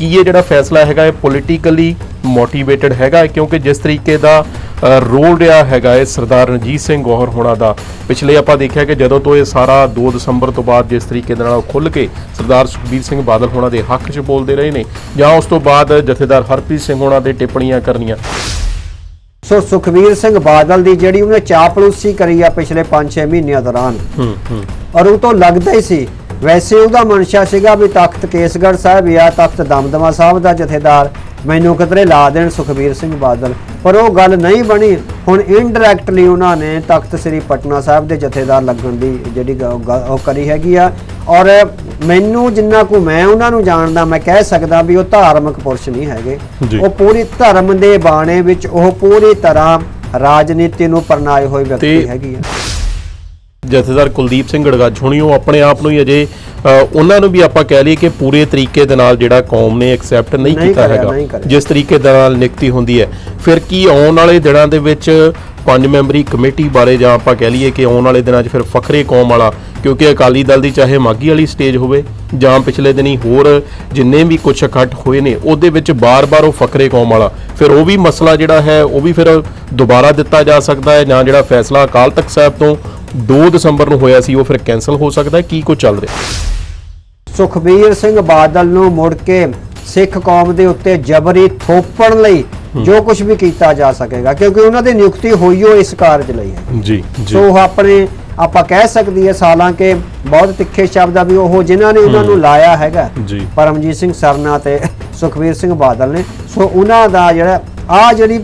ਕੀ ਇਹ ਜਿਹੜਾ ਫੈਸਲਾ ਹੈਗਾ ਇਹ ਪੋਲੀਟੀਕਲੀ ਮੋਟੀਵੇਟਡ ਹੈਗਾ? ਕਿਉਂਕਿ ਜਿਸ ਤਰੀਕੇ ਦਾ ਰੋਲ ਰਿਹਾ ਹੈਗਾ ਇਹ ਸਰਦਾਰ ਰਣਜੀਤ ਸਿੰਘ ਗੌਹਰ ਹੋਣਾ ਦਾ ਪਿਛਲੇ ਆਪਾਂ ਦੇਖਿਆ ਕਿ ਜਦੋਂ ਤੋਂ ਇਹ ਸਾਰਾ 2 ਦਸੰਬਰ ਤੋਂ ਬਾਅਦ ਜਿਸ ਤਰੀਕੇ ਦੇ ਨਾਲ ਖੁੱਲ ਕੇ ਸਰਦਾਰ ਸੁਖਬੀਰ ਸਿੰਘ ਬਾਦਲ ਹੋਣਾ ਦੇ ਹੱਕ 'ਚ ਬੋਲਦੇ ਰਹੇ ਨੇ ਜਾਂ ਉਸ ਤੋਂ ਬਾਅਦ ਜਥੇਦਾਰ ਹਰਪ੍ਰੀਤ ਸਿੰਘ ਹੋਣਾ ਦੇ ਟਿੱਪਣੀਆਂ ਕਰਨੀਆਂ। ਸੋ ਸੁਖਵੀਰ ਸਿੰਘ ਬਾਦਲ ਦੀ ਜਿਹੜੀ ਉਹਨੇ ਚਾਪਲੂਸੀ ਕਰੀ ਆ ਪਿਛਲੇ 5-6 ਮਹੀਨਿਆਂ ਦੌਰਾਨ ਹੂੰ ਹੂੰ। ਔਰ ਉਹ ਤੋਂ ਲੱਗਦਾ ਹੀ ਸੀ ਵੈਸੇ ਉਹਦਾ ਮਨਸ਼ਾ ਸੀਗਾ ਵੀ ਤਖਤ ਕੇਸਗੜ੍ਹ ਸਾਹਿਬ ਜਾਂ ਤਖਤ ਦਮਦਮਾ ਸਾਹਿਬ ਦਾ ਜਥੇਦਾਰ। ਮੈਨੂੰ ਕਿਧਰੇ ਲਾ ਦੇਣ ਸੁਖਬੀਰ ਸਿੰਘ ਬਾਦਲ। ਪਰ ਉਹ ਗੱਲ ਨਹੀਂ ਬਣੀ। ਹੁਣ ਇਨਡਾਇਰੈਕਟਲੀ ਉਹਨਾਂ ਨੇ ਤਖਤ ਸ੍ਰੀ ਪਟਨਾ ਸਾਹਿਬ ਦੇ ਜਥੇਦਾਰ ਲੱਗਣ ਦੀ ਜਿਹੜੀ ਉਹ ਕਰੀ ਹੈਗੀ ਆ। ਔਰ ਮੈਨੂੰ ਜਿੰਨਾ ਕੁ ਮੈਂ ਉਹਨਾਂ ਨੂੰ ਜਾਣਦਾ ਮੈਂ ਕਹਿ ਸਕਦਾ ਵੀ ਉਹ ਧਾਰਮਿਕ ਪੁਰਸ਼ ਨਹੀਂ ਹੈਗੇ। ਉਹ ਪੂਰੀ ਧਰਮ ਦੇ ਬਾਣੇ ਵਿੱਚ ਉਹ ਪੂਰੀ ਤਰ੍ਹਾਂ ਰਾਜਨੀਤੀ ਨੂੰ ਪਰਨਾਏ ਹੋਏ ਵਿਅਕਤੀ ਹੈਗੀ ਆ। ਜਥੇਦਾਰ ਕੁਲਦੀਪ ਸਿੰਘ ਗੜਗੱਜ ਹੁਣੀ ਉਹ ਆਪਣੇ ਆਪ ਨੂੰ ਹੀ ਅਜੇ ਉਹਨਾਂ ਨੂੰ ਵੀ ਆਪਾਂ ਕਹਿ ਲਈਏ ਕਿ ਪੂਰੇ ਤਰੀਕੇ ਦੇ ਨਾਲ ਜਿਹੜਾ ਕੌਮ ਨੇ ਐਕਸੈਪਟ ਨਹੀਂ ਕੀਤਾ ਹੈਗਾ। ਜਿਸ ਤਰੀਕੇ ਦੇ ਨਾਲ ਨਿਯੁਕਤੀ ਹੁੰਦੀ ਹੈ। ਫਿਰ ਕੀ ਆਉਣ ਵਾਲੇ ਦਿਨਾਂ ਦੇ ਵਿੱਚ ਪੰਜ ਮੈਂਬਰੀ ਕਮੇਟੀ ਬਾਰੇ ਜਾਂ ਆਪਾਂ ਕਹਿ ਲਈਏ ਕਿ ਆਉਣ ਵਾਲੇ ਦਿਨਾਂ 'ਚ ਫਿਰ ਫਖਰੇ ਕੌਮ ਵਾਲਾ ਕਿਉਂਕਿ ਅਕਾਲੀ ਦਲ ਦੀ ਚਾਹੇ ਮਾਗੀ ਵਾਲੀ ਸਟੇਜ ਹੋਵੇ ਜਾਂ ਪਿਛਲੇ ਦਿਨੀ ਹੋਰ ਜਿੰਨੇ ਵੀ ਕੁਛ ਇਕੱਠ ਹੋਏ ਨੇ ਉਹਦੇ ਵਿੱਚ ਬਾਰ-ਬਾਰ ਉਹ ਫਕਰੇ ਕੌਮ ਵਾਲਾ। ਫਿਰ ਉਹ ਵੀ ਮਸਲਾ ਜਿਹੜਾ ਹੈ ਉਹ ਵੀ ਫਿਰ ਦੁਬਾਰਾ ਦਿੱਤਾ ਜਾ ਸਕਦਾ ਹੈ ਜਾਂ ਜਿਹੜਾ ਫੈਸਲਾ ਅਕਾਲ ਤਖਤ ਸਾਹਿਬ ਤੋਂ 2 ਦਸੰਬਰ ਨੂੰ ਹੋਇਆ ਸੀ ਉਹ ਫਿਰ ਕੈਨਸਲ ਹੋ ਸਕਦਾ ਕੀ ਕੁਝ ਚੱਲ ਰਿਹਾ? ਸੁਖਬੀਰ ਸਿੰਘ ਬਾਦਲ ਨੂੰ ਮੁੜ ਕੇ ਸਿੱਖ ਕੌਮ ਦੇ ਉੱਤੇ ਜਬਰੀ ਥੋਪਣ ਲਈ ਜੋ ਕੁਝ ਵੀ ਕੀਤਾ ਜਾ ਸਕੇਗਾ ਕਿਉਂਕਿ ਉਹਨਾਂ ਦੀ ਨਿਯੁਕਤੀ ਹੋਈ ਹੋ ਇਸ ਕਾਰਜ ਲਈ ਹੈ। ਜੀ ਸੋ ਉਹ ਆਪਣੇ ਆਪਾਂ ਕਹਿ ਸਕਦੀ ਹੈ ਸਾਲਾਂ ਕੇ ਬਹੁਤ ਤਿੱਖੇ ਸ਼ਬਦ ਆ ਵੀ ਉਹ ਜਿਨ੍ਹਾਂ ਨੇ ਉਹਨਾਂ ਨੂੰ ਲਾਇਆ ਹੈਗਾ ਜੀ। ਪਰਮਜੀਤ ਸਿੰਘ ਸਰਨਾ ਤੇ ਸੁਖਬੀਰ ਸਿੰਘ ਬਾਦਲ ਨੇ। ਸੋ ਉਹਨਾਂ ਦਾ ਜਿਹੜਾ ਆ ਜਿਹੜੀ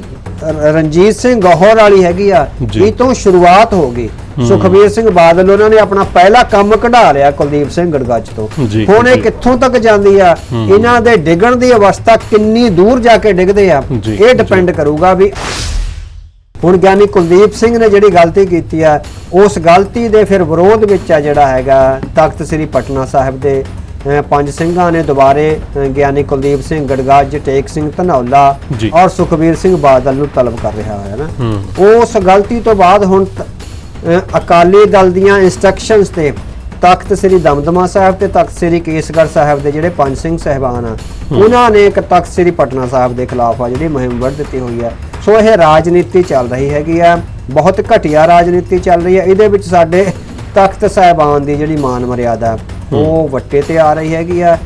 ਰਣਜੀਤ ਸਿੰਘ ਗੌਹਰ ਵਾਲੀ ਹੈਗੀ ਆ ਜੀ। ਇਹ ਤੋਂ ਸ਼ੁਰੂਆਤ ਹੋ ਗਈ। ਸੁਖਬੀਰ ਸਿੰਘ ਬਾਦਲ ਉਹਨਾਂ ਨੇ ਆਪਣਾ ਪਹਿਲਾ ਕੰਮ ਕਢਾ ਲਿਆ ਕੁਲਦੀਪ ਸਿੰਘ ਗੜਗੱਜ ਤੋਂ ਹੁਣ ਇਹ। ਕਿੱਥੋਂ ਤੱਕ ਜਾਂਦੀ ਆ ਇਹਨਾਂ ਦੇ ਡਿੱਗਣ ਦੀ ਅਵਸਥਾ ਕਿੰਨੀ ਦੂਰ ਜਾ ਕੇ ਡਿੱਗਦੇ ਆ ਇਹ। ਡਿਪੈਂਡ ਕਰੂਗਾ ਵੀ ਹੁਣ ਗਿਆਨੀ ਕੁਲਦੀਪ ਸਿੰਘ ਨੇ ਜਿਹੜੀ ਗਲਤੀ ਕੀਤੀ ਆ ਉਸ ਗਲਤੀ ਦੇ ਫਿਰ ਵਿਰੋਧ ਵਿੱਚ ਆ ਜਿਹੜਾ ਹੈਗਾ ਤਖਤ ਸ੍ਰੀ ਪਟਨਾ ਸਾਹਿਬ ਦੇ ਪੰਜ ਸਿੰਘਾਂ ਨੇ ਦੁਬਾਰੇ ਗਿਆਨੀ ਕੁਲਦੀਪ ਸਿੰਘ ਗੜਗਾਜ ਟੇਕ ਸਿੰਘ ਧਨੌਲਾ। ਔਰ ਸੁਖਬੀਰ ਸਿੰਘ ਬਾਦਲ ਨੂੰ ਤਲਬ ਕਰ ਰਿਹਾ ਹੈ ਨਾ ਉਸ ਗਲਤੀ ਤੋਂ ਬਾਅਦ ਹੁਣ ਅਕਾਲੀ ਦਲ ਦੀਆਂ ਇਨਸਟਰਕਸ਼ਨਸ ਤੇ ਤਖਤ ਸ੍ਰੀ ਦਮਦਮਾ ਸਾਹਿਬ ਤੇ ਤਖਤ ਸ੍ਰੀ ਕੇਸਗੜ੍ਹ ਸਾਹਿਬ ਦੇ ਜਿਹੜੇ ਪੰਜ ਸਿੰਘ ਸਹਿਬਾਨ ਆ ਉਹਨਾਂ ਨੇ ਇੱਕ ਤਖਤ ਸ੍ਰੀ ਪਟਨਾ ਸਾਹਿਬ ਦੇ ਖਿਲਾਫ ਆ ਜਿਹੜੀ ਮੁਹਿੰਮ ਵੱਢ ਦਿੱਤੀ ਹੋਈ ਹੈ ਸੋ ਇਹ ਰਾਜਨੀਤੀ ਚੱਲ ਰਹੀ ਹੈਗੀ ਆ ਬਹੁਤ ਘਟੀਆ ਰਾਜਨੀਤੀ ਚੱਲ ਰਹੀ ਹੈ ਇਹਦੇ ਵਿੱਚ ਸਾਡੇ ਤਖਤ ਸਾਹਿਬਾਨ ਦੀ ਜਿਹੜੀ ਮਾਨ ਮਰਿਆਦਾ ਉਹ ਵੱਟੇ ਤੇ ਆ ਰਹੀ ਹੈਗੀ ਆ।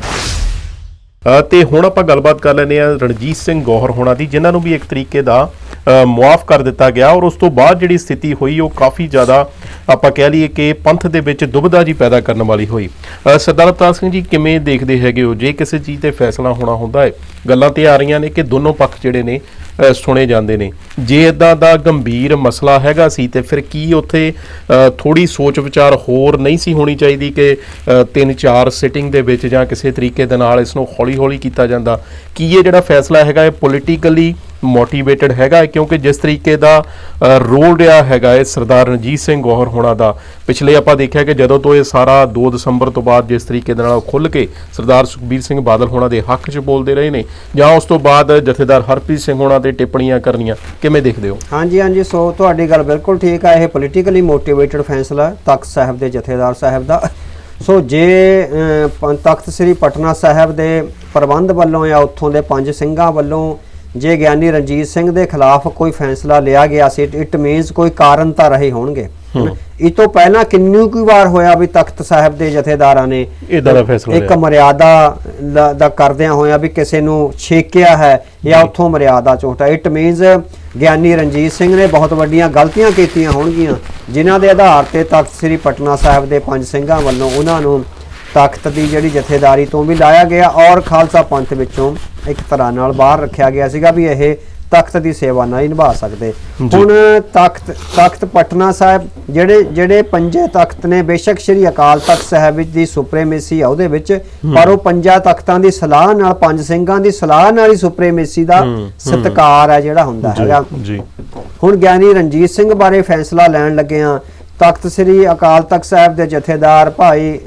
ਅ, ਤੇ ਹੁਣ ਆਪਾਂ ਗੱਲਬਾਤ ਕਰ ਲੈਂਦੇ ਆ ਰਣਜੀਤ ਸਿੰਘ ਗੌਹਰ ਹੋਣਾ ਦੀ ਜਿਨ੍ਹਾਂ ਨੂੰ ਵੀ ਇੱਕ ਤਰੀਕੇ ਦਾ ਮੁਆਫ ਕਰ ਦਿੱਤਾ ਗਿਆ ਔਰ ਉਸ ਤੋਂ ਬਾਅਦ ਜਿਹੜੀ ਸਥਿਤੀ ਹੋਈ, ਉਹ ਕਾਫੀ ਜ਼ਿਆਦਾ ਆਪਾਂ ਕਹਿ ਲਈਏ ਕਿ ਪੰਥ ਦੇ ਵਿੱਚ ਦੁਬਦਾ ਜੀ ਪੈਦਾ ਕਰਨ ਵਾਲੀ ਹੋਈ। ਸਰਦਾਰ ਅਵਤਾਰ ਸਿੰਘ ਜੀ ਕਿਵੇਂ ਦੇਖਦੇ ਹੈਗੇ ਹੋ? ਜੇ ਕਿਸੇ ਚੀਜ਼ ਤੇ ਫੈਸਲਾ ਹੋਣਾ ਹੁੰਦਾ ਹੈ, ਗੱਲਾਂ ਤੇ ਆ ਰਹੀਆਂ ਨੇ ਕਿ ਦੋਨੋਂ ਪੱਖ ਜਿਹੜੇ ਨੇ ਸੁਣੇ ਜਾਂਦੇ ਨੇ। ਜੇ ਇਦਾਂ ਦਾ ਗੰਭੀਰ ਮਸਲਾ ਹੈਗਾ ਸੀ, ਤੇ ਫਿਰ ਕੀ ਉੱਥੇ ਥੋੜੀ ਸੋਚ ਵਿਚਾਰ ਹੋਰ ਨਹੀਂ ਸੀ ਹੋਣੀ ਚਾਹੀਦੀ ਕਿ ਤਿੰਨ ਚਾਰ ਸਿਟਿੰਗ ਦੇ ਵਿੱਚ ਜਾਂ ਕਿਸੇ ਤਰੀਕੇ ਦੇ ਨਾਲ ਇਸ ਨੂੰ ਹੌਲੀ-ਹੌਲੀ ਕੀਤਾ ਜਾਂਦਾ? ਕੀ ਇਹ ਜਿਹੜਾ ਫੈਸਲਾ ਹੈਗਾ, ਇਹ ਪੋਲੀਟੀਕਲੀ ਮੋਟੀਵੇਟਡ ਹੈਗਾ ਕਿਉਂਕਿ ਜਿਸ ਤਰੀਕੇ ਦਾ ਰੋਲ ਰਿਹਾ ਹੈਗਾ ਇਹ ਸਰਦਾਰ ਰਣਜੀਤ ਸਿੰਘ ਗੌਹਰ ਹੋਣਾ ਦਾ, ਪਿਛਲੇ ਆਪਾਂ ਦੇਖਿਆ ਕਿ ਜਦੋਂ ਤੋਂ ਇਹ ਸਾਰਾ 2 ਦਸੰਬਰ ਤੋਂ ਬਾਅਦ ਜਿਸ ਤਰੀਕੇ ਦੇ ਨਾਲ ਖੁੱਲ ਕੇ ਸਰਦਾਰ ਸੁਖਬੀਰ ਸਿੰਘ ਬਾਦਲ ਹੋਣਾ ਦੇ ਹੱਕ 'ਚ ਬੋਲਦੇ ਰਹੇ ਨੇ, ਜਾਂ ਉਸ ਤੋਂ ਬਾਅਦ ਜਥੇਦਾਰ ਹਰਪ੍ਰੀਤ ਸਿੰਘ ਹੋਣਾ ਤੇ ਟਿੱਪਣੀਆਂ ਕਰਨੀਆਂ, ਕਿਵੇਂ ਦੇਖਦੇ ਹੋ? ਹਾਂਜੀ ਹਾਂਜੀ, ਸੋ ਤੁਹਾਡੀ ਗੱਲ ਬਿਲਕੁਲ ਠੀਕ ਆ, ਇਹ ਪੋਲੀਟੀਕਲੀ ਮੋਟੀਵੇਟਡ ਫੈਸਲਾ ਤਖਤ ਸਾਹਿਬ ਦੇ ਜਥੇਦਾਰ ਸਾਹਿਬ ਦਾ। ਸੋ ਜੇ ਤਖਤ ਸ੍ਰੀ ਪਟਨਾ ਸਾਹਿਬ ਦੇ ਪ੍ਰਬੰਧ ਵੱਲੋਂ ਜਾਂ ਉੱਥੋਂ ਦੇ ਪੰਜ ਸਿੰਘਾਂ ਵੱਲੋਂ ਜੇ ਗਿਆਨੀ ਰਣਜੀਤ ਸਿੰਘ ਦੇ ਖਿਲਾਫ ਕੋਈ ਫੈਸਲਾ ਲਿਆ ਗਿਆ ਸੀ ਇਟ ਮੀਨਸ ਕੋਈ ਕਾਰਨ ਤਾਂ ਰਹੇ ਹੋਣਗੇ। ਇਹ ਤੋਂ ਪਹਿਲਾਂ ਕਿੰਨੀ ਕੁ ਵਾਰ ਹੋਇਆ ਵੀ ਤਖਤ ਸਾਹਿਬ ਦੇ ਜਥੇਦਾਰਾਂ ਨੇ ਏਦਾਂ ਦਾ ਫੈਸਲਾ ਇੱਕ। ਮਰਿਆਦਾ ਦਾ ਕਰਦਿਆਂ ਹੋਇਆ ਵੀ ਕਿਸੇ ਨੂੰ ਛੇਕਿਆ ਹੈ ਜਾਂ ਉੱਥੋਂ ਮਰਿਆਦਾ ਝੋਟਾ ਇਟ ਮੀਨਸ ਗਿਆਨੀ ਰਣਜੀਤ ਸਿੰਘ ਨੇ ਬਹੁਤ ਵੱਡੀਆਂ ਗਲਤੀਆਂ ਕੀਤੀਆਂ ਹੋਣਗੀਆਂ ਜਿਨ੍ਹਾਂ ਦੇ ਆਧਾਰ ਤੇ ਤਖਤ ਸ੍ਰੀ ਪਟਨਾ ਸਾਹਿਬ ਦੇ ਪੰਜ ਸਿੰਘਾਂ ਵੱਲੋਂ ਉਹਨਾਂ ਨੂੰ ਤਖਤ ਦੀ ਜਿਹੜੀ ਜਥੇਦਾਰੀ ਤੋਂ ਵੀ ਲਾਇਆ ਗਿਆ ਔਰ ਖਾਲਸਾ ਪੰਥ ਵਿੱਚੋਂ ਇੱਕ ਤਰ੍ਹਾਂ ਨਾਲ ਬਾਹਰ ਰੱਖਿਆ ਗਿਆ ਸੀਗਾ ਵੀ ਇਹ ਤਖਤ ਦੀ ਸੇਵਾ ਨਹੀਂ ਨਿਭਾ ਸਕਦੇ। ਹੁਣ ਤਖਤ ਤਖਤ ਪਟਨਾ ਸਾਹਿਬ ਜਿਹੜੇ ਜਿਹੜੇ ਪੰਜੇ ਤਖਤ ਨੇ ਬੇਸ਼ੱਕ ਸ੍ਰੀ ਅਕਾਲ ਤਖਤ ਸਾਹਿਬ ਵਿੱਚ ਦੀ ਸੁਪਰੀਮੇਸੀ ਆ ਉਹਦੇ ਵਿੱਚ ਪਰ ਉਹ ਪੰਜਾਂ ਤਖਤਾਂ ਦੀ ਸਲਾਹ ਨਾਲ ਪੰਜ ਸਿੰਘਾਂ ਦੀ ਸਲਾਹ ਨਾਲ ਹੀ ਸੁਪਰੀਮੇਸੀ ਦਾ। ਸਤਕਾਰ ਹੈ ਜਿਹੜਾ ਹੁੰਦਾ ਹੈਗਾ। ਹੁਣ ਗਿਆਨੀ ਰਣਜੀਤ ਸਿੰਘ ਬਾਰੇ ਫੈਸਲਾ ਲੈਣ ਲੱਗੇ ਆ ਤਖਤ ਸ੍ਰੀ ਅਕਾਲ ਤਖਤ ਸਾਹਿਬ ਦੇ ਜਥੇਦਾਰ ਭਾਈ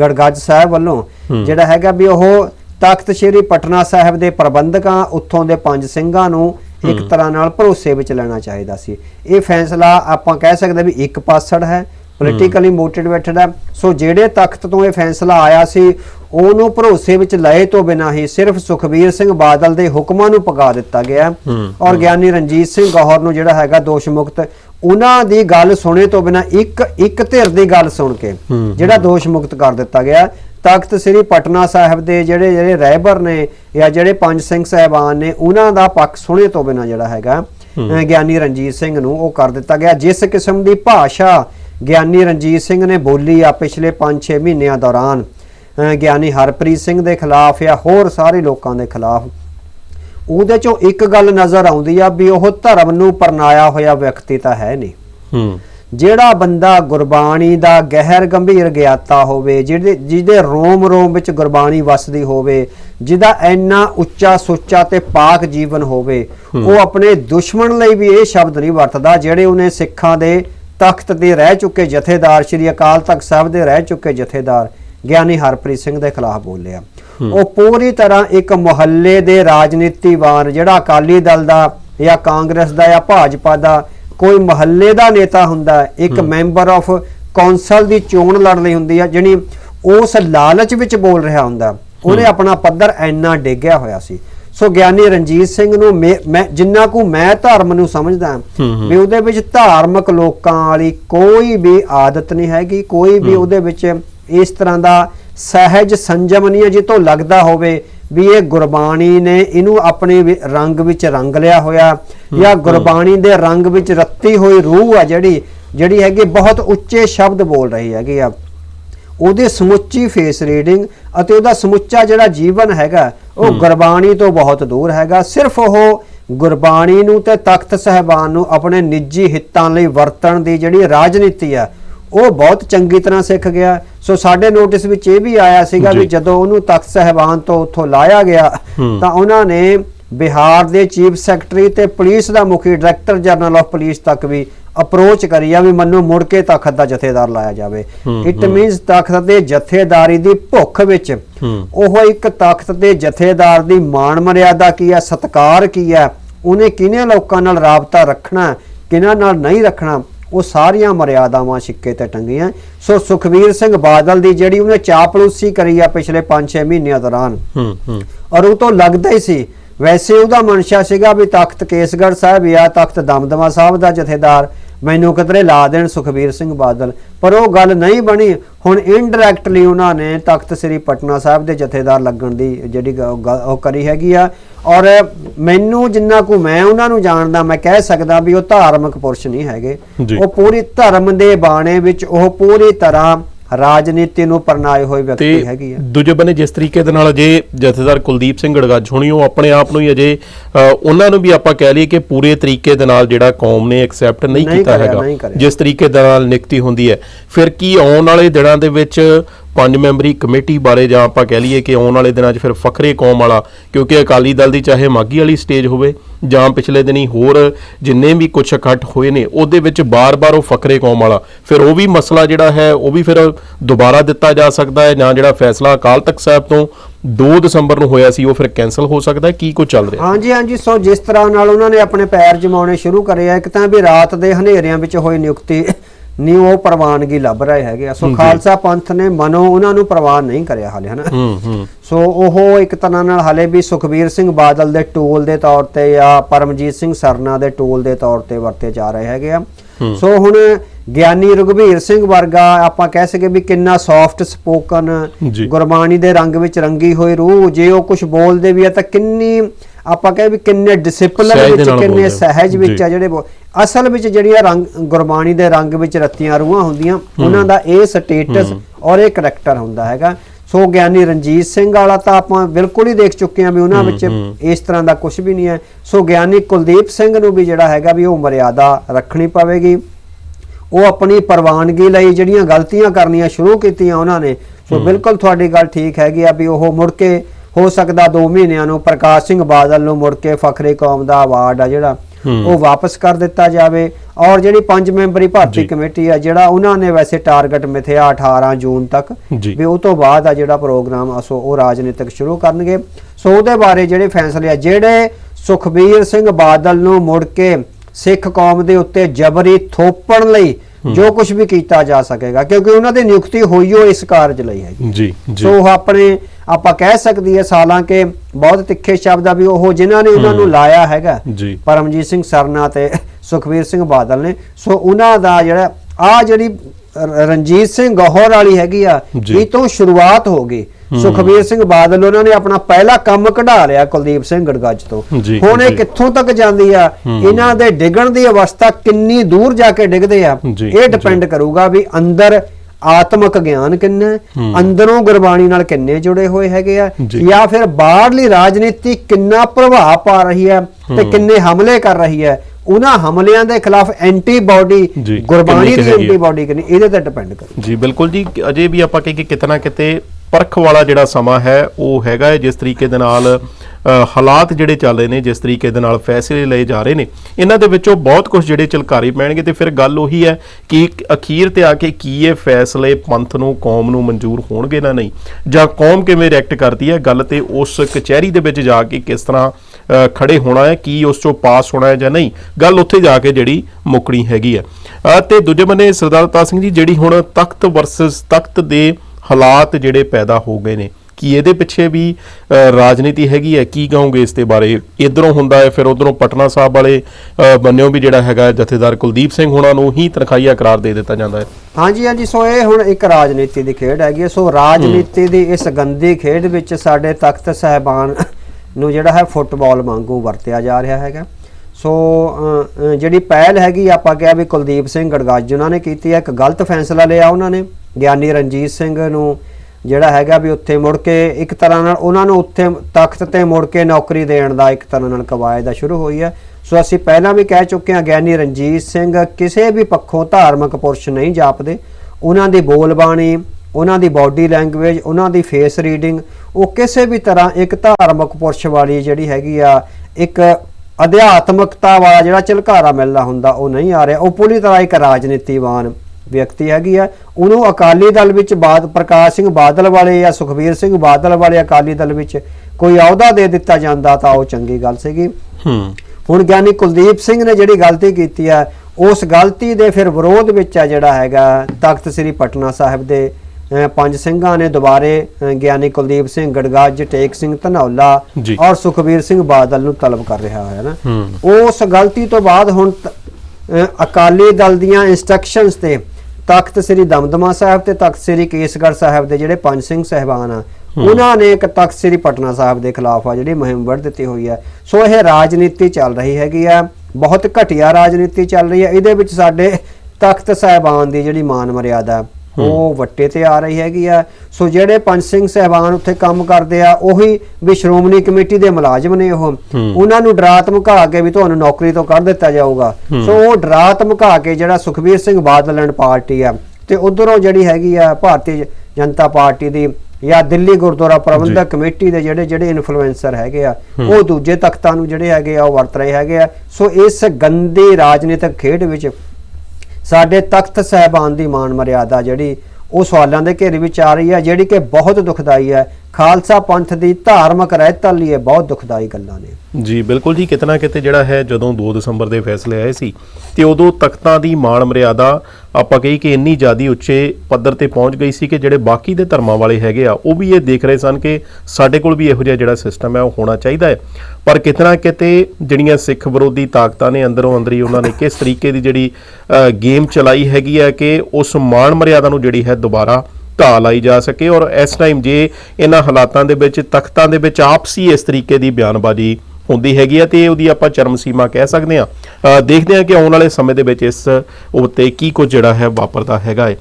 ਗੜਗੱਜ ਸਾਹਿਬ ਵੱਲੋਂ ਜਿਹੜਾ ਹੈਗਾ ਵੀ ਉਹ ਤਖਤ ਸ੍ਰੀ ਪਟਨਾ ਸਾਹਿਬ ਦੇ ਪ੍ਰਬੰਧਕਾਂ ਉੱਥੋਂ ਦੇ ਪੰਜ ਸਿੰਘਾਂ ਨੂੰ ਇੱਕ ਤਰ੍ਹਾਂ ਨਾਲ ਭਰੋਸੇ ਵਿੱਚ ਲੈਣਾ ਚਾਹੀਦਾ ਸੀ। ਇਹ ਫੈਸਲਾ ਆਪਾਂ ਕਹਿ ਸਕਦੇ ਵੀ ਇੱਕ ਪਾਸੜ ਹੈ ਪੋਲੀਟੀਕਲੀ ਮੋਟੀਵੇਟਡ ਹੈ। ਸੋ ਜਿਹੜੇ ਤਖਤ ਤੋਂ ਇਹ ਫੈਸਲਾ ਆਇਆ ਸੀ ਉਹਨੂੰ ਭਰੋਸੇ ਵਿੱਚ ਲਏ ਤੋਂ ਬਿਨਾਂ ਹੀ ਸਿਰਫ ਸੁਖਬੀਰ ਸਿੰਘ ਬਾਦਲ ਦੇ ਹੁਕਮਾਂ ਨੂੰ ਪਗਾ ਦਿੱਤਾ ਗਿਆ। ਔਰ ਗਿਆਨੀ ਰਣਜੀਤ ਸਿੰਘ ਗੌਹਰ ਨੂੰ ਜਿਹੜਾ ਹੈਗਾ ਦੋਸ਼ ਮੁਕਤ ਉਹਨਾਂ ਦੀ ਗੱਲ ਸੁਣੇ ਤੋਂ ਬਿਨਾਂ ਇੱਕ ਇੱਕ ਧਿਰ ਦੀ ਗੱਲ ਸੁਣ ਕੇ ਜਿਹੜਾ ਦੋਸ਼ ਮੁਕਤ ਕਰ ਦਿੱਤਾ ਗਿਆ। ਤਖਤ ਸ੍ਰੀ ਪਟਨਾ ਸਾਹਿਬ ਦੇ ਜਿਹੜੇ ਜਿਹੜੇ ਰਹਿਬਰ ਨੇ ਜਾਂ ਜਿਹੜੇ ਪੰਜ ਸਿੰਘ ਸਾਹਿਬਾਨ ਨੇ ਉਹਨਾਂ ਦਾ ਪੱਖ ਸੁਣੇ ਤੋਂ ਬਿਨਾਂ ਜਿਹੜਾ ਹੈਗਾ ਗਿਆਨੀ ਰਣਜੀਤ ਸਿੰਘ ਨੂੰ ਉਹ ਕਰ ਦਿੱਤਾ ਗਿਆ। ਜਿਸ ਕਿਸਮ ਦੀ ਭਾਸ਼ਾ ਗਿਆਨੀ ਰਣਜੀਤ ਸਿੰਘ ਨੇ ਬੋਲੀ ਆ ਪਿਛਲੇ 5-6 ਮਹੀਨਿਆਂ ਦੌਰਾਨ ਗਿਆਨੀ ਹਰਪ੍ਰੀਤ ਸਿੰਘ ਦੇ ਖਿਲਾਫ ਜਾਂ ਹੋਰ ਸਾਰੇ ਲੋਕਾਂ ਦੇ ਖਿਲਾਫ ਉਹਦੇ ਚੋਂ ਇੱਕ ਗੱਲ ਨਜ਼ਰ ਆਉਂਦੀ ਆ ਵੀ ਉਹ ਧਰਮ ਨੂੰ ਪਰਨਾਇਆ ਹੋਇਆ ਵਿਅਕਤੀ ਤਾਂ ਹੈ ਨਹੀਂ। ਹੂੰ। ਜਿਹੜਾ ਬੰਦਾ ਗੁਰਬਾਣੀ ਦਾ ਗਹਿਰ ਗੰਭੀਰ ਗਿਆਤਾ ਹੋਵੇ ਜਿਹਦੇ ਜਿਹਦੇ ਰੋਮ ਰੋਮ ਵਿੱਚ ਗੁਰਬਾਣੀ ਵਸਦੀ ਹੋਵੇ ਜਿਹਦਾ ਇੰਨਾ ਉੱਚਾ ਸੁੱਚਾ ਤੇ ਪਾਕ ਜੀਵਨ ਹੋਵੇ ਉਹ ਆਪਣੇ ਦੁਸ਼ਮਣ ਲਈ ਵੀ ਇਹ ਸ਼ਬਦ ਨਹੀਂ ਵਰਤਦਾ ਜਿਹੜੇ ਉਹਨੇ ਸਿੱਖਾਂ ਦੇ ਤਖਤ ਤੇ ਰਹਿ ਚੁੱਕੇ ਜਥੇਦਾਰ ਸ੍ਰੀ ਅਕਾਲ ਤਖਤ ਸਾਹਿਬ ਦੇ ਰਹਿ ਚੁੱਕੇ ਜਥੇਦਾਰ ਗਿਆਨੀ ਹਰਪ੍ਰੀਤ ਸਿੰਘ ਦੇ ਖਿਲਾਫ ਬੋਲਿਆ ਉਹ ਪੂਰੀ ਤਰ੍ਹਾਂ ਇੱਕ ਮੁਹੱਲੇ ਦੇ ਰਾਜਨੀਤੀਵਾਨ ਜਿਹੜਾ ਅਕਾਲੀ ਦਲ ਦਾ ਜਾਂ ਕਾਂਗਰਸ ਦਾ ਜਾਂ ਭਾਜਪਾ ਦਾ ਕੋਈ ਮਹੱਲੇ ਦਾ ਨੇਤਾ ਹੁੰਦਾ ਹੈ, ਇੱਕ ਮੈਂਬਰ ਆਫ ਕੌਂਸਲ ਦੀ ਚੋਣ ਲੜ ਲਈ ਹੁੰਦੀ ਆ ਜਿਹੜੀ ਉਸ ਲਾਲਚ ਵਿੱਚ ਬੋਲ ਰਿਹਾ ਹੁੰਦਾ। ਉਹਨੇ ਆਪਣਾ ਪੱਧਰ ਇੰਨਾ ਡੇਗਿਆ ਹੋਇਆ ਸੀ। ਸੋ ਗਿਆਨੀ ਰਣਜੀਤ ਸਿੰਘ ਨੂੰ ਮੇ- ਜਿੰਨਾ ਕੁ ਮੈਂ ਧਰਮ ਨੂੰ ਸਮਝਦਾ ਹੂੰ, ਹੂੰ। ਵੀ ਉਹਦੇ ਵਿੱਚ ਧਾਰਮਿਕ ਲੋਕਾਂ ਵਾਲੀ ਕੋਈ ਵੀ ਆਦਤ ਨਹੀਂ ਹੈਗੀ ਕੋਈ ਵੀ ਉਹਦੇ ਵਿੱਚ ਇਸ ਤਰ੍ਹਾਂ ਦਾ ਸਹਿਜ ਸੰਜਮ ਨਹੀਂ ਹੈ ਜਿੱਤੋਂ ਲੱਗਦਾ ਹੋਵੇ ਵੀ ਇਹ ਗੁਰਬਾਣੀ ਨੇ ਇਹਨੂੰ ਆਪਣੇ ਰੰਗ ਵਿੱਚ ਰੰਗ ਲਿਆ ਹੋਇਆ ਜਾਂ ਗੁਰਬਾਣੀ ਦੇ ਰੰਗ ਵਿੱਚ ਰੱਤੀ ਹੋਈ ਰੂਹ ਆ ਜਿਹੜੀ ਜਿਹੜੀ ਹੈਗੀ ਬਹੁਤ ਉੱਚੇ ਸ਼ਬਦ ਬੋਲ ਰਹੀ ਹੈਗੀ ਆ। ਉਹਦੀ ਸਮੁੱਚੀ ਫੇਸ ਰੀਡਿੰਗ ਅਤੇ ਉਹਦਾ ਸਮੁੱਚਾ ਜਿਹੜਾ ਜੀਵਨ ਹੈਗਾ ਉਹ ਗੁਰਬਾਣੀ ਤੋਂ ਬਹੁਤ ਦੂਰ ਹੈਗਾ। ਸਿਰਫ ਉਹ ਗੁਰਬਾਣੀ ਨੂੰ ਤੇ ਤਖਤ ਸਹਿਬਾਨ ਨੂੰ ਆਪਣੇ ਨਿੱਜੀ ਹਿੱਤਾਂ ਲਈ ਵਰਤਣ ਦੀ ਜਿਹੜੀ ਰਾਜਨੀਤੀ ਆ ਉਹ ਬਹੁਤ ਚੰਗੀ ਤਰ੍ਹਾਂ ਸਿੱਖ ਗਿਆ ਸੋ ਸਾਡੇ ਨੋਟਿਸ ਵਿੱਚ ਇਹ ਵੀ ਆਇਆ ਸੀਗਾ ਵੀ। ਜਦੋਂ ਉਹਨੂੰ ਤਖਤ ਸਹਿਬਾਨ ਤੋਂ ਉੱਥੋਂ ਲਾਇਆ ਗਿਆ ਹੂੰ। ਤਾਂ ਉਹਨਾਂ ਨੇ ਬਿਹਾਰ ਦੇ ਚੀਫ ਸੈਕਟਰੀ ਤੇ ਪੁਲਿਸ ਦਾ ਮੁਖੀ ਡਾਇਰੈਕਟਰ ਜਨਰਲ ਆਫ ਪੁਲਿਸ ਤੱਕ ਵੀ ਅਪਰੋਚ ਕਰੀ ਆ ਵੀ ਮੈਨੂੰ ਮੁੜ ਕੇ ਤਖਤ ਦਾ ਜਥੇਦਾਰ ਲਾਇਆ ਜਾਵੇ ਹੂੰ, ਇਟ ਮੀਨਸ ਤਖਤ ਦੇ ਜਥੇਦਾਰੀ ਦੀ ਭੁੱਖ ਵਿੱਚ ਹੂੰ। ਉਹ ਇੱਕ ਤਖਤ ਦੇ ਜਥੇਦਾਰ ਦੀ ਮਾਣ ਮਰਿਆਦਾ ਕੀ ਆ ਸਤਕਾਰ ਕੀ ਆ ਉਹਨੇ ਕਿਹਨੇ ਲੋਕਾਂ ਨਾਲ ਰਾਬਤਾ ਰੱਖਣਾ ਕਿਹਨਾਂ ਨਾਲ ਨਹੀਂ ਰੱਖਣਾ ਉਹ ਸਾਰੀਆਂ ਮਰਿਆਦਾਵਾਂ ਸਿੱਕੇ ਤੇ ਟੰਗੀਆਂ। ਸੋ ਸੁਖਵੀਰ ਸਿੰਘ ਬਾਦਲ ਦੀ ਜਿਹੜੀ ਉਹਨੇ ਚਾਪਲੂਸੀ ਕਰੀ ਆ ਪਿਛਲੇ 5-6 ਮਹੀਨਿਆਂ ਦੌਰਾਨ। ਹੂੰ ਹੂੰ। ਔਰ ਉਹ ਤੋਂ ਲੱਗਦਾ ਹੀ ਸੀ ਵੈਸੇ ਉਹਦਾ ਮਨਸ਼ਾ ਸੀਗਾ ਵੀ ਤਖਤ ਕੇਸਗੜ੍ਹ ਸਾਹਿਬ ਜਾਂ ਤਖਤ ਦਮਦਮਾ ਸਾਹਿਬ ਦਾ ਜਥੇਦਾਰ। ਮੈਨੂੰ ਕਿਧਰੇ ਲਾ ਦੇਣ ਸੁਖਬੀਰ ਸਿੰਘ ਬਾਦਲ। ਪਰ ਉਹ ਗੱਲ ਨਹੀਂ ਬਣੀ। ਹੁਣ ਇਨਡਾਇਰੈਕਟਲੀ ਉਹਨਾਂ ਨੇ ਤਖਤ ਸ੍ਰੀ ਪਟਨਾ ਸਾਹਿਬ ਦੇ ਜਥੇਦਾਰ ਲੱਗਣ ਦੀ ਜਿਹੜੀ ਉਹ ਕਰੀ ਹੈਗੀ ਆ। ਔਰ ਮੈਨੂੰ ਜਿੰਨਾ ਕੁ ਮੈਂ ਉਹਨਾਂ ਨੂੰ ਜਾਣਦਾ ਮੈਂ ਕਹਿ ਸਕਦਾ ਵੀ ਉਹ ਧਾਰਮਿਕ ਪੁਰਸ਼ ਨਹੀਂ ਹੈਗੇ। ਉਹ ਪੂਰੀ ਧਰਮ ਦੇ ਬਾਣੇ ਵਿੱਚ ਉਹ ਪੂਰੀ ਤਰ੍ਹਾਂ ਰਾਜਨੀਤੀ ਨੂੰ ਪਰਨਾਏ ਹੋਏ ਵਿਅਕਤੀ ਹੈਗੀ ਆ ਦੂਜੇ ਬੰਨੇ ਜਿਸ ਤਰੀਕੇ ਦੇ ਨਾਲ ਅਜੇ ਜਥੇਦਾਰ ਕੁਲਦੀਪ ਸਿੰਘ ਗੜਗੱਜ ਹੋਣੀ ਉਹ ਆਪਣੇ ਆਪ ਨੂੰ ਹੀ ਅਜੇ ਉਹਨਾਂ ਨੂੰ ਵੀ ਆਪਾਂ ਕਹਿ ਲਈਏ ਕਿ ਪੂਰੇ ਤਰੀਕੇ ਦੇ ਨਾਲ ਜਿਹੜਾ ਕੌਮ ਨੇ ਐਕਸੈਪਟ ਨਹੀਂ ਕੀਤਾ ਹੈਗਾ। ਜਿਸ ਤਰੀਕੇ ਦੇ ਨਾਲ ਨਿਯੁਕਤੀ ਹੁੰਦੀ ਹੈ ਫਿਰ ਕੀ ਆਉਣ ਵਾਲੇ ਦਿਨਾਂ ਦੇ ਵਿੱਚ ਪੰਜ ਮੈਂਬਰੀ ਕਮੇਟੀ ਬਾਰੇ ਜਾਂ ਆਪਾਂ ਕਹਿ ਲਈਏ ਕਿ ਆਉਣ ਵਾਲੇ ਦਿਨਾਂ 'ਚ ਫਿਰ ਫਖਰੇ ਕੌਮ ਵਾਲਾ, ਕਿਉਂਕਿ ਅਕਾਲੀ ਦਲ ਦੀ ਚਾਹੇ ਮਾਗੀ ਵਾਲੀ ਸਟੇਜ ਹੋਵੇ ਜਾਂ ਪਿਛਲੇ ਦਿਨੀ ਹੋਰ ਜਿੰਨੇ ਵੀ ਕੁਝ ਇਕੱਠ ਹੋਏ ਨੇ, ਉਹਦੇ ਵਿੱਚ ਬਾਰ-ਬਾਰ ਉਹ ਫਕਰੇ ਕੌਮ ਵਾਲਾ। ਫਿਰ ਉਹ ਵੀ ਮਸਲਾ ਜਿਹੜਾ ਹੈ, ਉਹ ਵੀ ਫਿਰ ਦੁਬਾਰਾ ਦਿੱਤਾ ਜਾ ਸਕਦਾ ਹੈ ਜਾਂ ਜਿਹੜਾ ਫੈਸਲਾ ਅਕਾਲ ਤਖਤ ਸਾਹਿਬ ਤੋਂ 2 ਦਸੰਬਰ ਨੂੰ ਹੋਇਆ ਸੀ, ਉਹ ਫਿਰ ਕੈਨਸਲ ਹੋ ਸਕਦਾ ਹੈ, ਕੀ ਕੁਝ ਚੱਲ ਰਿਹਾ? ਹਾਂਜੀ ਹਾਂਜੀ, ਸੋ ਜਿਸ ਤਰ੍ਹਾਂ ਨਾਲ ਉਹਨਾਂ ਨੇ ਆਪਣੇ ਪੈਰ ਜਮਾਉਣੇ ਸ਼ੁਰੂ ਕਰੇ ਆ, ਇੱਕ ਤਾਂ ਵੀ ਰਾਤ ਦੇ ਹਨੇਰਿਆਂ ਵਿੱਚ ਹੋਈ ਨਿਯੁਕਤੀ ਨਹੀਂ ਉਹ ਪ੍ਰਵਾਨਗੀ ਲੱਭ ਰਹੇ ਹੈਗੇ ਸੋ। ਖਾਲਸਾ ਪੰਥ ਨੇ ਮਨੋਂ ਉਹਨਾਂ ਨੂੰ ਪ੍ਰਵਾਨ ਨਹੀਂ ਕਰਿਆ ਹਾਲੇ ਹਨਾ? ਹੂੰ ਹੂੰ। ਸੋ ਉਹ ਇੱਕ ਤਰ੍ਹਾਂ ਨਾਲ ਹਾਲੇ ਵੀ ਸੁਖਬੀਰ ਸਿੰਘ ਬਾਦਲ ਦੇ ਟੂਲ ਦੇ ਤੌਰ ਤੇ ਜਾਂ ਪਰਮਜੀਤ ਸਿੰਘ ਸਰਨਾ ਦੇ ਟੂਲ ਦੇ ਤੌਰ ਤੇ ਵਰਤੇ ਜਾ ਰਹੇ ਹੈਗੇ ਆ। ਸੋ ਹੁਣ ਗਿਆਨੀ ਰਘੁਬੀਰ ਸਿੰਘ ਵਰਗਾ ਆਪਾਂ ਕਹਿ ਸਕੇ ਵੀ ਕਿੰਨਾ ਸੌਫਟ ਸਪੋਕਨ। ਗੁਰਬਾਣੀ ਦੇ ਰੰਗ ਵਿੱਚ ਰੰਗੀ ਹੋਈ ਰੂਹ ਜੇ ਉਹ ਕੁਝ ਬੋਲਦੇ ਵੀ ਆ ਤਾਂ ਕਿੰਨੀ ਆਪਾਂ ਕਹੇ ਵੀ ਕਿੰਨੇ ਡਿਸਪਲਿਨ ਵਿੱਚ ਕਿੰਨੇ। ਸਹਿਜ ਵਿੱਚ। ਆ ਜਿਹੜੇ ਅਸਲ ਵਿੱਚ ਜਿਹੜੀਆਂ ਰੰਗ ਗੁਰਬਾਣੀ ਦੇ ਰੰਗ ਵਿੱਚ ਰੱਤੀਆਂ ਰੂਹਾਂ ਹੁੰਦੀਆਂ ਉਹਨਾਂ ਦਾ ਇਹ ਸਟੇਟਸ ਔਰ ਇਹ ਕਰੈਕਟਰ ਹੁੰਦਾ ਹੈਗਾ। ਸੋ ਗਿਆਨੀ ਰਣਜੀਤ ਸਿੰਘ ਵਾਲਾ ਤਾਂ ਆਪਾਂ ਬਿਲਕੁਲ ਹੀ ਦੇਖ ਚੁੱਕੇ ਹਾਂ ਵੀ ਉਹਨਾਂ ਵਿੱਚ ਇਸ ਤਰ੍ਹਾਂ ਦਾ ਕੁਝ ਵੀ ਨਹੀਂ ਹੈ। ਸੋ ਗਿਆਨੀ ਕੁਲਦੀਪ ਸਿੰਘ ਨੂੰ ਵੀ ਜਿਹੜਾ ਹੈਗਾ ਵੀ ਉਹ ਮਰਿਆਦਾ ਰੱਖਣੀ ਪਵੇਗੀ। ਉਹ ਆਪਣੀ ਪ੍ਰਵਾਨਗੀ ਲਈ ਜਿਹੜੀਆਂ ਗਲਤੀਆਂ ਕਰਨੀਆਂ ਸ਼ੁਰੂ ਕੀਤੀਆਂ ਉਹਨਾਂ ਨੇ। ਸੋ ਬਿਲਕੁਲ ਤੁਹਾਡੀ ਗੱਲ ਠੀਕ ਹੈਗੀ ਆ ਵੀ ਉਹ ਮੁੜ ਕੇ ਹੋ ਸਕਦਾ 2 ਮਹੀਨਿਆਂ ਨੂੰ ਪ੍ਰਕਾਸ਼ ਸਿੰਘ ਬਾਦਲ ਨੂੰ ਮੁੜ ਕੇ ਫਖਰੇ ਕੌਮ ਦਾ ਅਵਾਰਡ ਆ ਜਿਹੜਾ। ਉਹ ਵਾਪਸ ਕਰ ਦਿੱਤਾ ਜਾਵੇ ਔਰ ਜਿਹੜੀ ਪੰਜ ਮੈਂਬਰੀ ਭਰਤੀ। ਕਮੇਟੀ ਆ ਜਿਹੜਾ ਉਹਨਾਂ ਨੇ ਵੈਸੇ ਟਾਰਗੇਟ ਮਿਥਿਆ 18 ਜੂਨ ਤੱਕ। ਵੀ ਉਹ ਤੋਂ ਬਾਅਦ ਆ ਜਿਹੜਾ ਪ੍ਰੋਗਰਾਮ ਆ ਸੋ ਉਹ ਰਾਜਨੀਤਿਕ ਸ਼ੁਰੂ ਕਰਨਗੇ ਸੋ ਉਹਦੇ ਬਾਰੇ ਜਿਹੜੇ ਫੈਸਲੇ ਆ ਜਿਹੜੇ ਸੁਖਬੀਰ ਸਿੰਘ ਬਾਦਲ ਨੂੰ ਮੁੜ ਕੇ ਸਿੱਖ ਕੌਮ ਦੇ ਉੱਤੇ ਜਬਰੀ ਥੋਪਣ ਲਈ ਜੋ ਕੁਝ ਵੀ ਕੀਤਾ ਜਾ ਸਕੇਗਾ ਕਿਉਂਕਿ ਉਹਨਾਂ ਦੀ ਨਿਯੁਕਤੀ ਹੋਈ ਉਹ ਇਸ ਕਾਰਜ ਲਈ ਹੈ ਜੀ। ਜੀ ਸੋ ਆਪਣੇ ਆਪਾਂ ਕਹਿ ਸਕਦੀ ਹੈ ਸਾਲਾਂ ਕੇ ਬਹੁਤ ਤਿੱਖੇ ਸ਼ਬਦ ਆ ਵੀ ਉਹ ਜਿਨ੍ਹਾਂ ਨੇ ਉਹਨਾਂ ਨੂੰ ਲਾਇਆ ਹੈਗਾ ਜੀ। ਪਰਮਜੀਤ ਸਿੰਘ ਸਰਨਾ ਤੇ ਸੁਖਵੀਰ ਸਿੰਘ ਬਾਦਲ ਨੇ। ਸੋ ਉਹਨਾਂ ਦਾ ਜਿਹੜਾ ਆ ਜਿਹੜੀ ਰਣਜੀਤ ਸਿੰਘ ਗੌਹਰ ਵਾਲੀ ਹੈਗੀ ਆ ਜੀ। ਇਹ ਤੋਂ ਸ਼ੁਰੂਆਤ ਹੋ ਗਈ। ਸੁਖਵੀਰ ਸਿੰਘ ਬਾਦਲ ਉਹਨਾਂ ਨੇ ਆਪਣਾ ਪਹਿਲਾ ਕੰਮ ਕਢਾ ਲਿਆ ਕੁਲਦੀਪ ਸਿੰਘ ਗੜਗੱਜ ਤੋਂ। ਹੁਣ ਇਹ। ਕਿੱਥੋਂ ਤੱਕ ਜਾਂਦੀ ਆ? ਇਹਨਾਂ ਦੇ ਡਿੱਗਣ ਦੀ ਅਵਸਥਾ ਕਿੰਨੀ ਦੂਰ ਜਾ ਕੇ ਡਿੱਗਦੇ ਆ ਇਹ ਡਿਪੈਂਡ ਕਰੂਗਾ ਵੀ ਅੰਦਰ ਆਤਮਿਕ ਗਿਆਨ ਕਿੰਨਾ ਅੰਦਰੋਂ ਗੁਰਬਾਣੀ ਨਾਲ ਕਿੰਨੇ ਜੁੜੇ ਹੋਏ ਹੈਗੇ ਆ ਜੀ। ਫਿਰ ਬਾਹਰਲੀ ਰਾਜਨੀਤੀ ਕਿੰਨਾ ਪ੍ਰਭਾਵ ਪਾ ਰਹੀ ਹੈ ਤੇ ਕਿੰਨੇ ਹਮਲੇ ਕਰ ਰਹੀ ਹੈ ਉਹਨਾਂ ਹਮਲਿਆਂ ਦੇ ਖਿਲਾਫ ਐਂਟੀਬਾਡੀ ਗੁਰਬਾਣੀ ਦੀ? ਐਂਟੀਬਾਡੀ ਕਿੰਨੀ ਇਹਦੇ ਤੇ ਡਿਪੈਂਡ ਕਰੂ ਜੀ ਬਿਲਕੁਲ ਜੀ ਅਜੇ ਵੀ ਆਪਾਂ ਕਹੀਏ ਕਿ ਕਿਤੇ ਨਾ ਕਿਤੇ ਪਰਖ ਵਾਲਾ ਜਿਹੜਾ ਸਮਾਂ ਹੈ ਉਹ ਹੈਗਾ ਹੈ ਜਿਸ ਤਰੀਕੇ ਦੇ ਨਾਲ ਹਾਲਾਤ ਜਿਹੜੇ ਚੱਲ ਰਹੇ ਨੇ ਜਿਸ ਤਰੀਕੇ ਦੇ ਨਾਲ ਫੈਸਲੇ ਲਏ ਜਾ ਰਹੇ ਨੇ। ਇਹਨਾਂ ਦੇ ਵਿੱਚੋਂ ਬਹੁਤ ਕੁਝ ਜਿਹੜੇ ਚਲਕਾਰੇ ਪੈਣਗੇ ਤੇ ਫਿਰ ਗੱਲ ਉਹੀ ਹੈ ਕਿ ਅਖੀਰ ਤੇ ਆ ਕੇ ਕੀ ਇਹ ਫੈਸਲੇ ਪੰਥ ਨੂੰ ਕੌਮ ਨੂੰ ਮਨਜ਼ੂਰ ਹੋਣਗੇ ਨਾ ਨਹੀਂ? ਜਾਂ ਕੌਮ ਕਿਵੇਂ ਰਿਐਕਟ ਕਰਦੀ ਹੈ? ਗੱਲ ਤੇ ਉਸ ਕਚਹਿਰੀ ਦੇ ਵਿੱਚ ਜਾ ਕੇ ਕਿਸ ਤਰ੍ਹਾਂ ਅ, ਖੜੇ ਹੋਣਾ ਹੈ? ਕੀ ਉਸ ਚੋਂ ਪਾਸ ਹੋਣਾ ਹੈ ਜਾਂ ਨਹੀਂ? ਗੱਲ ਉੱਥੇ ਜਾ ਕੇ ਜਿਹੜੀ ਮੁੱਕਣੀ ਹੈਗੀ ਹੈ। ਅ, ਤੇ ਦੂਜੇ ਬੰਨੇ ਸਰਦਾਰ ਤਾ ਸਿੰਘ ਜੀ ਜਿਹੜੀ ਹੁਣ ਤਖਤ ਵਰਸਸ ਤਖਤ ਦੇ ਹਾਲਾਤ ਜਿਹੜੇ ਪੈਦਾ ਹੋ ਗਏ ਨੇ ਕੀ ਇਹਦੇ ਪਿੱਛੇ ਵੀ ਰਾਜਨੀਤੀ ਹੈਗੀ ਹੈ? ਕੀ ਕਹੋਗੇ ਇਸ ਦੇ ਬਾਰੇ? ਇਧਰੋਂ ਹੁੰਦਾ ਹੈ ਫਿਰ ਉਧਰੋਂ ਪਟਨਾ ਸਾਹਿਬ ਵਾਲੇ ਬੰਨਿਓ ਵੀ ਜਿਹੜਾ ਹੈਗਾ ਜਥੇਦਾਰ ਕੁਲਦੀਪ ਸਿੰਘ ਹੁਣਾਂ ਨੂੰ ਹੀ ਤਨਖਾਹੀਆ ਕਰਾਰ ਦੇ ਦਿੱਤਾ ਜਾਂਦਾ ਹੈ। ਹਾਂਜੀ ਹਾਂਜੀ ਸੋ ਇਹ ਹੁਣ ਇੱਕ ਰਾਜਨੀਤੀ ਦੀ ਖੇਡ ਹੈਗੀ ਹੈ। ਸੋ ਰਾਜਨੀਤੀ ਦੀ ਇਸ ਗੰਦੀ ਖੇਡ ਵਿੱਚ ਸਾਡੇ ਤਖਤ ਸਹਿਬਾਨ ਨੂੰ ਜਿਹੜਾ ਹੈ ਫੁੱਟਬਾਲ ਵਾਂਗੂ ਵਰਤਿਆ ਜਾ ਰਿਹਾ ਹੈਗਾ। ਸੋ ਜਿਹੜੀ ਪਹਿਲ ਹੈਗੀ ਆਪਾਂ ਕਿਹਾ ਵੀ ਕੁਲਦੀਪ ਸਿੰਘ ਗੜਗੱਜ ਜਿਨ੍ਹਾਂ ਨੇ ਕੀਤੀ ਹੈ, ਇੱਕ ਗਲਤ ਫੈਸਲਾ ਲਿਆ ਉਹਨਾਂ ਨੇ। ਗਿਆਨੀ ਰਣਜੀਤ ਸਿੰਘ ਨੂੰ ਜਿਹੜਾ ਹੈਗਾ ਵੀ ਉੱਥੇ ਮੁੜ ਕੇ ਇੱਕ ਤਰ੍ਹਾਂ ਨਾਲ ਉਹਨਾਂ ਨੂੰ ਉੱਥੇ ਤਖਤ ਤੇ ਮੁੜ ਕੇ ਨੌਕਰੀ ਦੇਣ ਦਾ ਇੱਕ ਤਰ੍ਹਾਂ ਨਾਲ ਕਵਾਇਦਾ ਸ਼ੁਰੂ ਹੋਈ ਹੈ। ਸੋ ਅਸੀਂ ਪਹਿਲਾਂ ਵੀ ਕਹਿ ਚੁੱਕੇ ਹਾਂ, ਗਿਆਨੀ ਰਣਜੀਤ ਸਿੰਘ ਕਿਸੇ ਵੀ ਪੱਖੋਂ ਧਾਰਮਿਕ ਪੁਰਸ਼ ਨਹੀਂ ਜਾਪਦੇ। ਉਹਨਾਂ ਦੀ ਬੋਲਬਾਣੀ, ਉਹਨਾਂ ਦੀ ਬਾਡੀ ਲੈਂਗੁਏਜ ਉਹਨਾਂ ਦੀ ਫੇਸ ਰੀਡਿੰਗ ਉਹ ਕਿਸੇ ਵੀ ਤਰ੍ਹਾਂ ਇੱਕ ਧਾਰਮਿਕ ਪੁਰਸ਼ ਵਾਲੀ ਜਿਹੜੀ ਹੈਗੀ ਆ, ਇੱਕ ਅਧਿਆਤਮਕਤਾ ਵਾਲਾ ਜਿਹੜਾ ਝਲਕਾਰਾ ਮਿਲਦਾ ਹੁੰਦਾ ਉਹ ਨਹੀਂ ਆ ਰਿਹਾ। ਉਹ ਪੂਰੀ ਤਰ੍ਹਾਂ ਇੱਕ ਰਾਜਨੀਤੀਵਾਨ ਵਿਅਕਤੀ ਹੈਗੀ ਆ। ਉਹਨੂੰ ਅਕਾਲੀ ਦਲ ਵਿੱਚ ਬਾਦ ਪ੍ਰਕਾਸ਼ ਸਿੰਘ ਬਾਦਲ ਵਾਲੇ ਜਾਂ ਸੁਖਬੀਰ ਸਿੰਘ ਬਾਦਲ ਵਾਲੇ ਅਕਾਲੀ ਦਲ ਵਿੱਚ ਕੋਈ ਅਹੁਦਾ ਦੇ ਦਿੱਤਾ ਜਾਂਦਾ ਤਾਂ ਉਹ ਚੰਗੀ ਗੱਲ ਸੀਗੀ। ਹੂੰ। ਹੁਣ ਗਿਆਨੀ ਕੁਲਦੀਪ ਸਿੰਘ ਨੇ ਜਿਹੜੀ ਗਲਤੀ ਕੀਤੀ ਆ ਉਸ ਗਲਤੀ ਦੇ ਫਿਰ ਵਿਰੋਧ ਵਿੱਚ ਆ ਜਿਹੜਾ ਹੈਗਾ ਤਖਤ ਸ੍ਰੀ ਪਟਨਾ ਸਾਹਿਬ ਦੇ ਪੰਜ ਸਿੰਘਾਂ ਨੇ ਦੁਬਾਰੇ ਗਿਆਨੀ ਕੁਲਦੀਪ ਸਿੰਘ ਗੜਗਾਜ ਟੇਕ ਸਿੰਘ ਧਨੌਲਾ। ਔਰ ਸੁਖਬੀਰ ਸਿੰਘ ਬਾਦਲ ਨੂੰ ਤਲਬ ਕਰ ਰਿਹਾ ਹੈ ਨਾ। ਉਸ ਗਲਤੀ ਤੋਂ ਬਾਅਦ ਹੁਣ ਅਕਾਲੀ ਦਲ ਦੀਆਂ ਇਨਸਟਰਕਸ਼ਨਸ ਤੇ ਤਖਤ ਸ੍ਰੀ ਦਮਦਮਾ ਸਾਹਿਬ ਤੇ ਤਖਤ ਸ੍ਰੀ ਕੇਸਗੜ੍ਹ ਸਾਹਿਬ ਦੇ ਜਿਹੜੇ ਪੰਜ ਸਿੰਘ ਸਹਿਬਾਨ ਆ ਉਹਨਾਂ ਨੇ ਇੱਕ ਤਖਤ ਸ੍ਰੀ ਪਟਨਾ ਸਾਹਿਬ ਦੇ ਖਿਲਾਫ ਆ ਜਿਹੜੀ ਮੁਹਿੰਮ ਵੱਢ ਦਿੱਤੀ ਹੋਈ ਹੈ। ਸੋ ਇਹ ਰਾਜਨੀਤੀ ਚੱਲ ਰਹੀ ਹੈਗੀ ਆ ਬਹੁਤ ਘਟੀਆ ਰਾਜਨੀਤੀ ਚੱਲ ਰਹੀ ਹੈ। ਇਹਦੇ ਵਿੱਚ ਸਾਡੇ ਤਖਤ ਸਾਹਿਬਾਨ ਦੀ ਜਿਹੜੀ ਮਾਨ ਮਰਿਆਦਾ ਉਹ ਵੱਟੇ ਤੇ ਆ ਰਹੀ ਹੈਗੀ ਆ। ਸੋ ਜਿਹੜੇ ਪੰਜ ਸਿੰਘ ਸਹਿਬਾਨ ਉੱਥੇ ਕੰਮ ਕਰਦੇ ਆ ਉਹੀ ਵੀ ਸ਼੍ਰੋਮਣੀ ਕਮੇਟੀ ਦੇ ਮੁਲਾਜ਼ਮ ਨੇ ਉਹ। ਉਹਨਾਂ ਨੂੰ ਡਰਾ ਧਮਕਾ ਕੇ ਵੀ ਤੁਹਾਨੂੰ ਨੌਕਰੀ ਤੋਂ ਕੱਢ ਦਿੱਤਾ ਜਾਊਗਾ। ਸੋ ਉਹ ਡਰਾ ਧਮਕਾ ਕੇ ਜਿਹੜਾ ਸੁਖਬੀਰ ਸਿੰਘ ਬਾਦਲ ਐਂਡ ਪਾਰਟੀ ਆ ਤੇ ਉਧਰੋਂ ਜਿਹੜੀ ਹੈਗੀ ਆ ਭਾਰਤੀ ਜਨਤਾ ਪਾਰਟੀ ਦੀ ਜਾਂ ਦਿੱਲੀ ਗੁਰਦੁਆਰਾ ਪ੍ਰਬੰਧਕ ਕਮੇਟੀ ਦੇ ਜਿਹੜੇ ਜਿਹੜੇ ਇਨਫਲੂਐਂਸਰ ਹੈਗੇ ਆ ਉਹ ਦੂਜੇ ਤਖਤਾਂ ਨੂੰ ਜਿਹੜੇ ਹੈਗੇ ਆ ਉਹ ਵਰਤ ਰਹੇ ਹੈਗੇ ਆ। ਸੋ ਇਸ ਗੰਦੀ ਰਾਜਨੀਤਿਕ ਖੇਡ ਵਿੱਚ ਸਾਡੇ ਤਖਤ ਸਹਿਬਾਨ ਦੀ ਮਾਨ ਮਰਿਆਦਾ ਜਿਹੜੀ ਉਹ ਸਵਾਲਾਂ ਦੇ ਘੇਰੇ ਵਿੱਚ ਆ ਰਹੀ ਹੈ, ਜਿਹੜੀ ਕਿ ਬਹੁਤ ਦੁਖਦਾਈ ਹੈ। ਖਾਲਸਾ ਪੰਥ ਦੀ ਧਾਰਮਿਕ ਰਹਿਤਾ ਲਈ ਇਹ ਬਹੁਤ ਦੁਖਦਾਈ ਗੱਲਾਂ ਨੇ। ਜੀ, ਬਿਲਕੁਲ ਜੀ। ਕਿਤਨਾ ਕਿਤੇ ਜਿਹੜਾ ਹੈ, ਜਦੋਂ 2 ਦਸੰਬਰ ਦੇ ਫੈਸਲੇ ਆਏ ਸੀ, ਤੇ ਉਦੋਂ ਤਖਤਾਂ ਦੀ ਮਾਣ ਮਰਿਆਦਾ ਆਪਾਂ ਕਹੀ ਕਿ ਇੰਨੀ ਜ਼ਿਆਦੀ ਉੱਚੇ ਪੱਧਰ ਤੇ ਪਹੁੰਚ ਗਈ ਸੀ ਕਿ ਜਿਹੜੇ ਬਾਕੀ ਦੇ ਧਰਮਾਂ ਵਾਲੇ ਹੈਗੇ ਆ, ਉਹ ਵੀ ਇਹ ਦੇਖ ਰਹੇ ਸਨ ਕਿ ਸਾਡੇ ਕੋਲ ਵੀ ਇਹੋ ਜਿਹਾ ਜਿਹੜਾ ਸਿਸਟਮ ਹੈ, ਉਹ ਹੋਣਾ ਚਾਹੀਦਾ ਹੈ। ਪਰ ਕਿਤਨਾ ਕਿਤੇ ਜਿਹੜੀਆਂ ਸਿੱਖ ਵਿਰੋਧੀ ਤਾਕਤਾਂ ਨੇ ਅੰਦਰੋਂ ਅੰਦਰੀ, ਉਹਨਾਂ ਨੇ ਕਿਸ ਤਰੀਕੇ ਦੀ ਜਿਹੜੀ ਗੇਮ ਚਲਾਈ ਹੈਗੀ ਹੈ ਕਿ ਉਸ ਮਾਣ ਮਰਿਆਦਾ ਨੂੰ ਜਿਹੜੀ ਹੈ ਦੁਬਾਰਾ ਢਾਹ ਲਾਈ ਜਾ ਸਕੇ। ਔਰ ਇਸ ਟਾਈਮ ਜੇ ਇਹਨਾਂ ਹਾਲਾਤਾਂ ਦੇ ਵਿੱਚ, ਤਖਤਾਂ ਦੇ ਵਿੱਚ ਆਪਸੀ ਇਸ ਤਰੀਕੇ ਦੀ ਬਿਆਨਬਾਜ਼ੀ ਹੁੰਦੀ ਹੈਗੀ ਆ ਤੇ ਉਹਦੀ ਆਪਾਂ ਚਰਮ ਸੀਮਾ ਕਹਿ ਸਕਦੇ ਆ। ਦੇਖਦੇ ਆ ਕਿ ਆਉਣ ਵਾਲੇ ਸਮੇਂ ਦੇ ਵਿੱਚ ਇਸ ਉੱਤੇ ਕੀ ਕੁਝ ਜਿਹੜਾ ਹੈ ਵਾਪਰਦਾ ਹੈਗਾ ਏ।